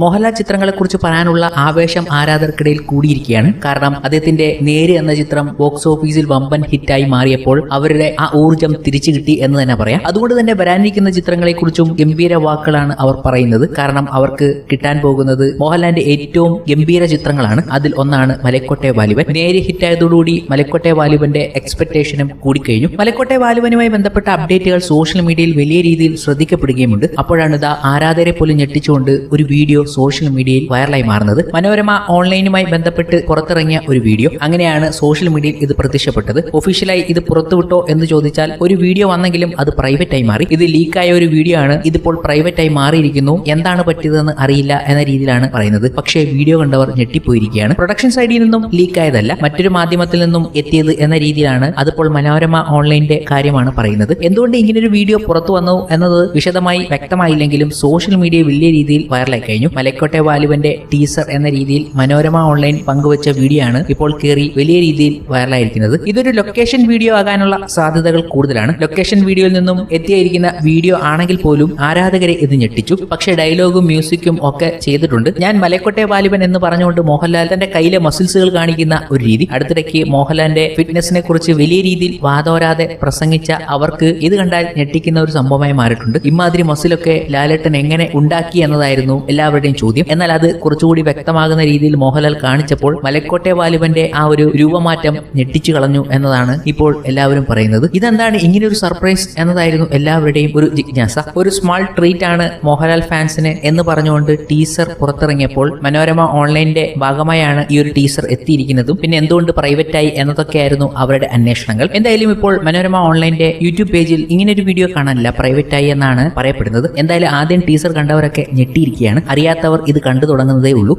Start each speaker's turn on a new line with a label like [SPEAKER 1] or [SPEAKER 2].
[SPEAKER 1] മോഹൻലാൽ ചിത്രങ്ങളെക്കുറിച്ച് പറയാനുള്ള ആവേശം ആരാധകർക്കിടയിൽ കൂടിയിരിക്കുകയാണ്. കാരണം അദ്ദേഹത്തിന്റെ നേര് എന്ന ചിത്രം ബോക്സ് ഓഫീസിൽ വമ്പൻ ഹിറ്റായി മാറിയപ്പോൾ അവരുടെ ആ ഊർജം തിരിച്ചു കിട്ടി എന്ന് തന്നെ പറയാം. അതുകൊണ്ട് തന്നെ വരാനിരിക്കുന്ന ചിത്രങ്ങളെക്കുറിച്ചും ഗംഭീര വാക്കുകളാണ് അവർ പറയുന്നത്. കാരണം അവർക്ക് കിട്ടാൻ പോകുന്നത് മോഹൻലാലിന്റെ ഏറ്റവും ഗംഭീര ചിത്രങ്ങളാണ്. അതിൽ ഒന്നാണ് മലക്കോട്ടെ വാലിബൻ. നേര് ഹിറ്റായതോടുകൂടി മലക്കോട്ടെ വാലിബന്റെ എക്സ്പെക്ടേഷനും കൂടിക്കഴിഞ്ഞു. മലക്കോട്ടെ വാലിബനുമായി ബന്ധപ്പെട്ട അപ്ഡേറ്റുകൾ സോഷ്യൽ മീഡിയയിൽ വലിയ രീതിയിൽ ശ്രദ്ധിക്കപ്പെടുകയുമുണ്ട്. അപ്പോഴാണ് ഇതാ ആരാധകരെ പോലും ഞെട്ടിച്ചുകൊണ്ട് ഒരു വീഡിയോ സോഷ്യൽ മീഡിയയിൽ വൈറലായി മാറുന്നത് മനോരമ ഓൺലൈനുമായി ബന്ധപ്പെട്ട് പുറത്തിറങ്ങിയ ഒരു വീഡിയോ അങ്ങനെയാണ് സോഷ്യൽ മീഡിയയിൽ ഇത് പ്രത്യക്ഷപ്പെട്ടത്. ഒഫീഷ്യലായി ഇത് പുറത്തുവിട്ടോ എന്ന് ചോദിച്ചാൽ ഒരു വീഡിയോ വന്നെങ്കിലും അത് പ്രൈവറ്റ് ആയി മാറി. ഇത് ലീക്കായ ഒരു വീഡിയോ ആണ്. ഇതിപ്പോൾ പ്രൈവറ്റ് ആയി മാറിയിരിക്കുന്നു. എന്താണ് പറ്റിയതെന്ന് അറിയില്ല എന്ന രീതിയിലാണ് പറയുന്നത്. പക്ഷേ വീഡിയോ കണ്ടവർ ഞെട്ടിപ്പോയിരിക്കുകയാണ്. പ്രൊഡക്ഷൻ സൈഡിൽ നിന്നും ലീക്കായതല്ല മറ്റൊരു മാധ്യമത്തിൽ നിന്നും എത്തിയത് എന്ന രീതിയിലാണ് അതിപ്പോൾ മനോരമ ഓൺലൈനിന്റെ കാര്യമാണ് പറയുന്നത്. എന്തുകൊണ്ട് ഒരു വീഡിയോ പുറത്തു വന്നു എന്നത് വിശദമായി വ്യക്തമായില്ലെങ്കിലും സോഷ്യൽ മീഡിയ വലിയ രീതിയിൽ വൈറലായി കഴിഞ്ഞു. മലക്കോട്ടെ വാലുവിന്റെ ടീസർ എന്ന രീതിയിൽ മനോരമ ഓൺലൈൻ പങ്കുവച്ച വീഡിയോ ആണ് ഇപ്പോൾ കയറി വലിയ രീതിയിൽ വൈറലായിരിക്കുന്നത് ഇതൊരു ലൊക്കേഷൻ വീഡിയോ ആകാനുള്ള സാധ്യതകൾ കൂടുതലാണ്. ലൊക്കേഷൻ വീഡിയോയിൽ നിന്നും എത്തിയിരിക്കുന്ന വീഡിയോ ആണെങ്കിൽ പോലും ആരാധകരെ ഇത് ഞെട്ടിച്ചു. പക്ഷേ ഡയലോഗും മ്യൂസിക്കും ഒക്കെ ചെയ്തിട്ടുണ്ട്. ഞാൻ മലക്കോട്ടെ വാലിബൻ എന്ന് പറഞ്ഞുകൊണ്ട് മോഹൻലാൽ തന്റെ കയ്യിലെ മസിൽസുകൾ കാണിക്കുന്ന ഒരു രീതി. അടുത്തിടയ്ക്ക് മോഹൻലാലിന്റെ ഫിറ്റ്നസിനെ കുറിച്ച് വലിയ രീതിയിൽ വാതോരാതെ പ്രസംഗിച്ച അവർക്ക് ഇത് കണ്ടാൽ ഞെട്ടിക്കുന്ന ഒരു സംഭവമായി മാറിയിട്ടുണ്ട്. ഇമാതിരി മസിലൊക്കെ ലാലേട്ടൻ എങ്ങനെ ഉണ്ടാക്കി എന്നതായിരുന്നു എല്ലാവരുടെയും ചോദ്യം. എന്നാൽ അത് കുറച്ചുകൂടി വ്യക്തമാകുന്ന രീതിയിൽ മോഹൻലാൽ കാണിച്ചപ്പോൾ മലക്കോട്ടെ വാലുവന്റെ ആ ഒരു രൂപമാറ്റം ഞെട്ടിച്ചു കളഞ്ഞു എന്നതാണ് ഇപ്പോൾ എല്ലാവരും പറയുന്നത്. ഇതെന്താണ് ഇങ്ങനെ ഒരു സർപ്രൈസ് എന്നതായിരുന്നു എല്ലാവരുടെയും ഒരു ജിജ്ഞാസ. ഒരു സ്മാൾ ട്രീറ്റ് ആണ് മോഹൻലാൽ ഫാൻസിന് എന്ന് പറഞ്ഞുകൊണ്ട് ടീസർ പുറത്തിറങ്ങിയപ്പോൾ മനോരമ ഓൺലൈനിന്റെ ഭാഗമായാണ് ഈ ഒരു ടീസർ എത്തിയിരിക്കുന്നതും. പിന്നെ എന്തുകൊണ്ട് പ്രൈവറ്റ് ആയി എന്നതൊക്കെയായിരുന്നു അവരുടെ അന്വേഷണങ്ങൾ. എന്തായാലും ഇപ്പോൾ മനോരമ ഓൺലൈനിന്റെ യൂട്യൂബ് പേജിൽ ഇങ്ങനെ ഒരു വീഡിയോ കാണാനില്ല. പ്രൈവറ്റ് ആയി എന്നാണ് പറയപ്പെടുന്നത്. എന്തായാലും ആദ്യം ടീസർ കണ്ടവരൊക്കെ ഞെട്ടിയിരിക്കുകയാണ്. അറിയാത്തവർ ഇത് കണ്ടു തുടങ്ങുന്നതേ ഉള്ളൂ.